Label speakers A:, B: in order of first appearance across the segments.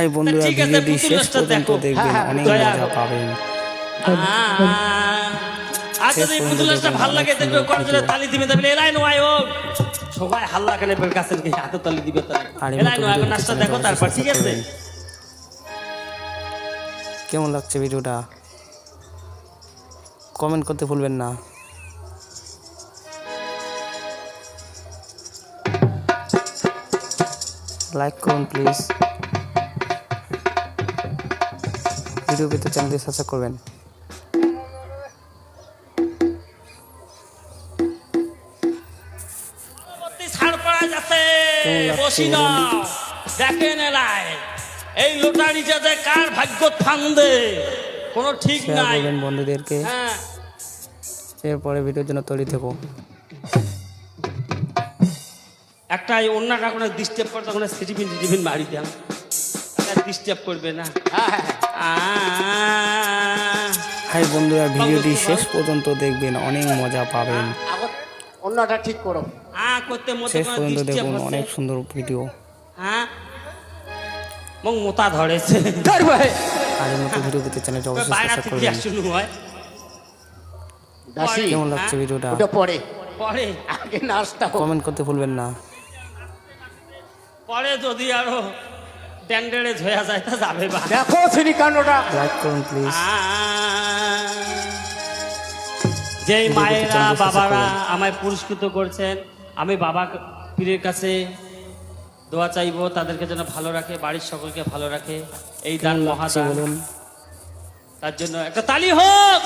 A: High বন্ধুরা ভিডিওটি শেষ পর্যন্ত দেখবেন
B: হ্যাঁ,
A: অনেক মজা পাবেন।
B: আচ্ছা
A: শেষ
B: পুতুল নাচটা ভালো লাগে দেখবে কোন জোরে তালি দিবে তবে এলাই নয় ও সবাই হাল্লা কেন বের কাছে হাতে তালি দিবে তালি এলাই নয় নাচটা দেখো তারপর ঠিক আছে?
A: কেমন লাগছে ভিডিওটা? কমেন্ট করতে ভুলবেন না। লাইক করুন প্লিজ। ভিডিও পেতে চ্যানেলটি সাবস্ক্রাইব করবেন।
B: দেখেন এলাই এই লোটারি যাতে কার ভাগ্য ফান্দে কোনো ঠিক নাই।
A: বন্ধুদেরকে।
B: হ্যাঁ।
A: এরপরে ভিডিওর জন্য তৈরি থেকো।
B: একটা এই অন্যটা কোনো ডিস্টার্ব করে তখন সিটিফিন টিটিফিন মারি দিলাম ডিস্টার্ব করবে না।
A: হাই বন্ধুরা ভিডিওটি শেষ পর্যন্ত দেখবেন অনেক মজা পাবেন।
C: অন্যটা ঠিক করো।
B: করতে
A: শেষ পর্যন্ত দেখুন অনেক সুন্দর ভিডিও।
B: হ্যাঁ মগ মোতা ধরেছে।
C: ধর ভাই।
A: আর মতো ভিডিও পেতে চ্যানেলটি অবশ্যই সাবস্ক্রাইব করবেন
B: শুরু হয়
C: দাসি
A: কেমন লাগছে ভিডিওটা?
C: ওটা পরে
B: পরে
C: আগে হোক।
A: কমেন্ট করতে ভুলবেন না।
B: পরে যদি আরও। ড্যান্ডেড়ে ধোয়া যায় তা যাবে বা।
C: দেখো
A: লাইক করুন প্লিজ
B: যেই মায়েরা বাবারা আমায় পুরস্কৃত করছেন আমি বাবা পীরের কাছে দোয়া চাইব তাদেরকে যেন ভালো রাখে বাড়ির সকলকে ভালো রাখে। এই দান মহাদান। তার জন্য একটা তালি হোক!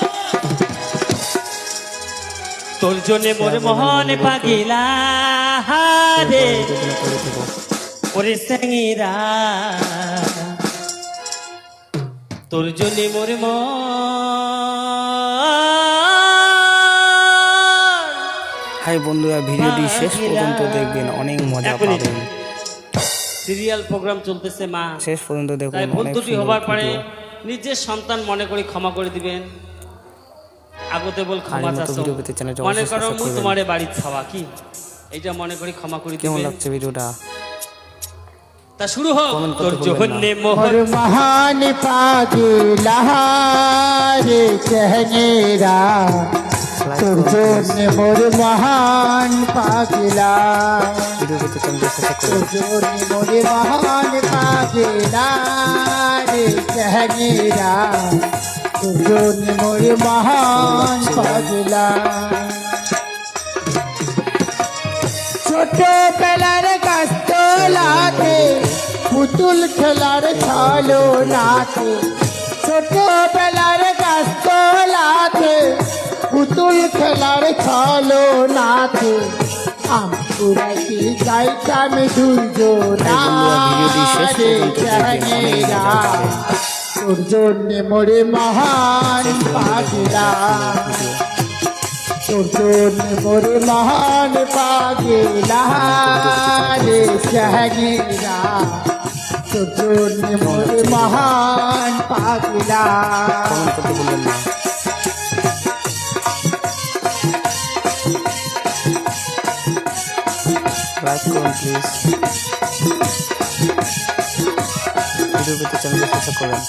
B: তোর জন্য মোর
A: করবেন
B: পাগিলা
A: এরপরে
B: রে! ওরে স্যাঙিরা তোর জন্য মোর
A: হাই বন্ধুরা ভিডিওটি শেষ পর্যন্ত দেখবেন অনেক মজা পাবেন।
B: সিরিয়াল প্রোগ্রাম চলতেছে মা।
A: শেষ পর্যন্ত দেখুন
B: ভুল ত্রুটি হবার পরে নিজের সন্তান মনে করি ক্ষমা করে দিবেন। আগতে বল ক্ষমা চাচ্ছ। মনে করো তোমারে বাড়ির খাওয়া কি? এটা মনে করি ক্ষমা করে
A: কেমন লাগছে ভিডিওটা?
B: তা শুরু হোক। তোর জহন্নে মোহর
A: মহান পাগলাহারে চহনেরা তোর জন্যে
C: মোর মহান পাগলা তোর জন্যে মোর মহান পাগলারে তোর মোর মহান পাগলা পুতুল খেলার ছলো নাতে ছোটবেলার গাছতলাতে পুতুল খেলার ছলো নাতে আমপুরাইতে যাইতাম দুর্জো
A: এই বন্ধুরা, ভিডিওটি শেষ পর্যন্ত দেখবেন, অনেক মজা পাবেন।
C: তোর জন্য মোরে মহান
A: শেষ পর্যন্ত দেখুন
C: পাগলা
A: অনেক সুন্দর ভিডিও
C: তোর জন্য মোরে মহান পাগলা রে শাহগীরা জন্য মহান পাগলা।
A: কমেন্ট করতে ভুলবেন না লাইক করুন প্লিজ ভিডিও পেতে চ্যানেলটি সাবস্ক্রাইব করবেন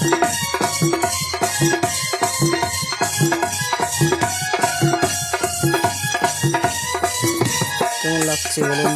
A: কেমন লাগছে বলুন